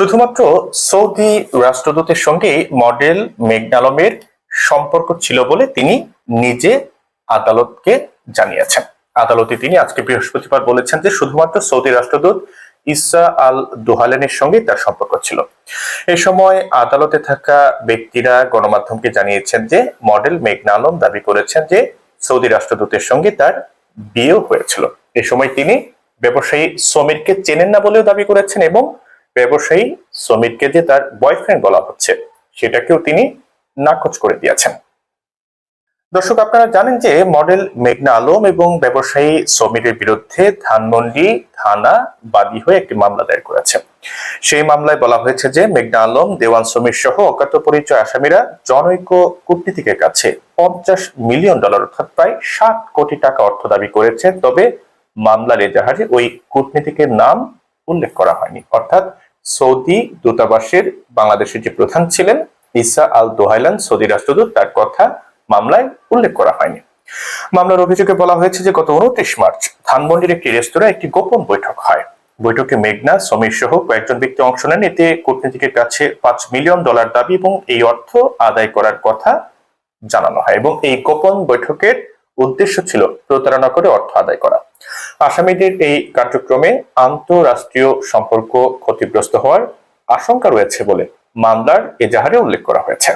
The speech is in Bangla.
শুধুমাত্র সৌদি রাষ্ট্রদূতের সঙ্গে মডেল মেঘনা আলমের সম্পর্ক ছিল বলে তিনি নিজে আদালতকে জানিয়েছেন। আদালতে তিনি আজকে বৃহস্পতিবার বলেছেন যে শুধুমাত্র সৌদি রাষ্ট্রদূত ইসা আল দোহালেনের সঙ্গে তার সম্পর্ক ছিল। এ সময় আদালতে থাকা ব্যক্তিরা গণমাধ্যমকে জানিয়েছেন যে মডেল মেঘনা আলম দাবি করেছেন যে সৌদি রাষ্ট্রদূতের সঙ্গে তার বিয়েও হয়েছিল। এ সময় তিনি ব্যবসায়ী সমীরকে চেনেন না বলেও দাবি করেছেন এবং ব্যবসায়ী সমীরকে যে তার বয়ফ্রেন্ড বলা হচ্ছে, সেটাকেও তিনি নাকচ করে দিয়েছেন। দর্শক, আপনারা জানেন যে মডেল মেঘনা আলম এবং ব্যবসায়ী সমীরের বিরুদ্ধে ধানমন্ডি থানা বাদী হয়ে একটি মামলা দায়ের করেছে। সেই মামলায় বলা হয়েছে যে মেঘনা আলম, দেওয়ান সমীর সহ অজ্ঞাত পরিচয় আসামিরা জনৈক কূটনীতিকের কাছে পঞ্চাশ মিলিয়ন ডলার অর্থাৎ প্রায় ষাট কোটি টাকা অর্থ দাবি করেছে। তবে মামলার এজাহারে ওই কূটনীতিকের নাম উল্লেখ করা হয়নি। অর্থাৎ সৌদি দূতাবাসের বাংলাদেশের যে প্রধান ছিলেন ইসা আল দোহাইলান সৌদি রাষ্ট্রদূত, তার কথা মামলায় উল্লেখ করা হয়নি। মামলার অভিযোগে বলা হয়েছে যে গত উনত্রিশ মার্চ ধানমন্ডির একটি রেস্তোরাঁ একটি গোপন বৈঠক হয়। বৈঠকে মেঘনা, সমীর সহ কয়েকজন ব্যক্তি অংশ নেন। এতে কূটনীতিকের কাছে পাঁচ মিলিয়ন ডলার দাবি এবং এই অর্থ আদায় করার কথা জানানো হয় এবং এই গোপন বৈঠকের উদ্দেশ্য ছিল প্রতারণা করে অর্থ আদায় করা। আসামিদের এই কার্যক্রমে আন্তঃরাষ্ট্রীয় সম্পর্ক ক্ষতিগ্রস্ত হওয়ার আশঙ্কা রয়েছে বলে মামলার এজাহারে উল্লেখ করা হয়েছে।